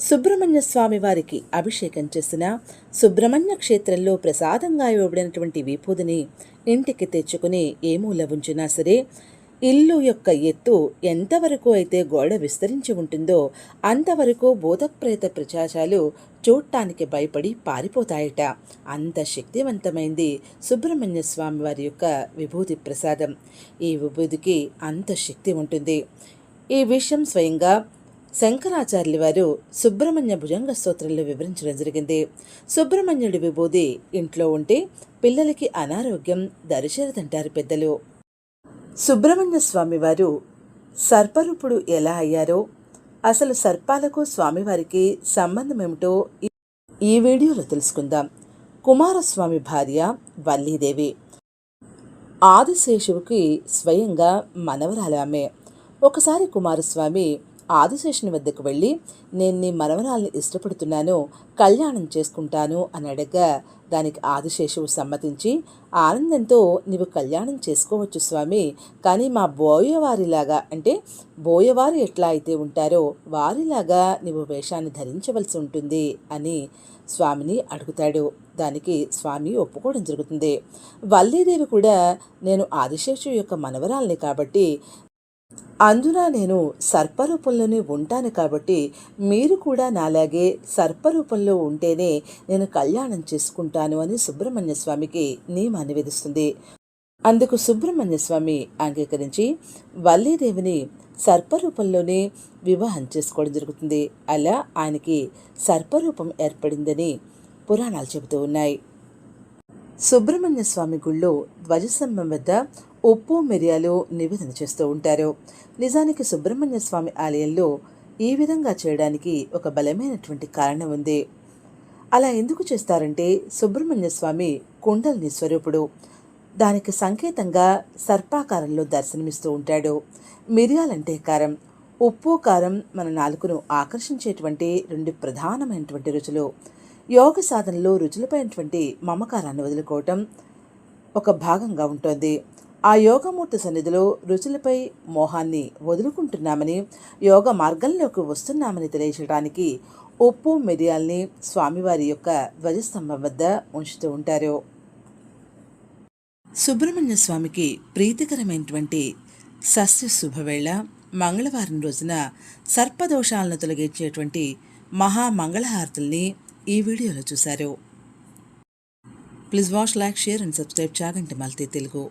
సుబ్రహ్మణ్య స్వామి వారికి అభిషేకం చేసిన సుబ్రహ్మణ్య క్షేత్రంలో ప్రసాదంగా ఇవ్వబడినటువంటి విభూదిని ఇంటికి తెచ్చుకుని ఏ మూల ఉంచినా సరే ఇల్లు యొక్క ఎత్తు ఎంతవరకు అయితే గోడ విస్తరించి ఉంటుందో అంతవరకు భూతప్రేత ప్రచారాలు చూడటానికి భయపడి పారిపోతాయట. అంత శక్తివంతమైంది సుబ్రహ్మణ్య స్వామి వారి యొక్క విభూతి ప్రసాదం. ఈ విభూతికి అంత శక్తి ఉంటుంది. ఈ విషయం స్వయంగా శంకరాచార్యుల వారు సుబ్రహ్మణ్య భుజంగ స్తోత్రంలో వివరించడం జరిగింది. సుబ్రహ్మణ్యుడి విభూది ఇంట్లో ఉంటే పిల్లలకి అనారోగ్యం దరిచేరదంటారు పెద్దలు. సుబ్రహ్మణ్య స్వామివారు సర్పరూపుడు ఎలా అయ్యారో అసలు సర్పాలకు స్వామివారికి సంబంధం ఏమిటో ఈ- ఈ వీడియోలో తెలుసుకుందాం. కుమారస్వామి భార్య వల్లీదేవి. ఆదిశేషువుకి స్వయంగా మనవరాలు ఆమె. ఒకసారి కుమారస్వామి ఆదిశేషుని వద్దకు వెళ్ళి నేను నీ మనవరాల్ని ఇష్టపడుతున్నాను కళ్యాణం చేసుకుంటాను అని అడగ్గా దానికి ఆదిశేషువు సమ్మతించి ఆనందంతో నీవు కళ్యాణం చేసుకోవచ్చు స్వామి కానీ మా బోయవారిలాగా అంటే బోయవారు ఎట్లా అయితే ఉంటారో వారిలాగా నీవు వేషాన్ని ధరించవలసి ఉంటుంది అని స్వామిని అడుగుతాడు. దానికి స్వామి ఒప్పుకోవడం జరుగుతుంది. వల్లీదేవి కూడా నేను ఆదిశేషు యొక్క మనవరాల్ని కాబట్టి అందున నేను సర్పరూపంలోనే ఉంటాను కాబట్టి మీరు కూడా నాలాగే సర్పరూపంలో ఉంటేనే నేను కళ్యాణం చేసుకుంటాను అని సుబ్రహ్మణ్య స్వామికి నియమాన్ని విధిస్తుంది. అందుకు సుబ్రహ్మణ్య స్వామి అంగీకరించి వల్లీదేవిని సర్పరూపంలోనే వివాహం చేసుకోవడం జరుగుతుంది. అలా ఆయనకి సర్పరూపం ఏర్పడిందని పురాణాలు చెబుతూ ఉన్నాయి. సుబ్రహ్మణ్య స్వామి గుళ్ళో ధ్వజస్తంభం వద్ద ఉప్పు మిరియాలు నివేదన చేస్తూ ఉంటారు. నిజానికి సుబ్రహ్మణ్య స్వామి ఆలయంలో ఈ విధంగా చేయడానికి ఒక బలమైనటువంటి కారణం ఉంది. అలా ఎందుకు చేస్తారంటే సుబ్రహ్మణ్య స్వామి కుండలిని స్వరూపుడు. దానికి సంకేతంగా సర్పాకారంలో దర్శనమిస్తూ ఉంటాడు. మిరియాలంటే కారం ఉప్పు కారం మన నాలుకను ఆకర్షించేటువంటి రెండు ప్రధానమైనటువంటి రుచులు. యోగ సాధనలో రుచులపైనటువంటి మమకారాన్ని వదులుకోవటం ఒక భాగంగా ఉంటుంది. ఆ యోగమూర్తి సన్నిధిలో రుచులపై మోహాన్ని వదులుకుంటున్నామని యోగ మార్గంలోకి వస్తున్నామని తెలియజేయడానికి ఉప్పు మిరియాల్ని స్వామివారి యొక్క ధ్వజస్తంభం వద్ద ఉంచుతూ ఉంటారు. సుబ్రహ్మణ్య స్వామికి ప్రీతికరమైనటువంటి సస్య శుభవేళ మంగళవారం రోజున సర్పదోషాలను తొలగించేటువంటి మహామంగళహారతుల్ని ఈ వీడియోలో చూశారు. Please watch like share and subscribe. Chaganti multi Telugu.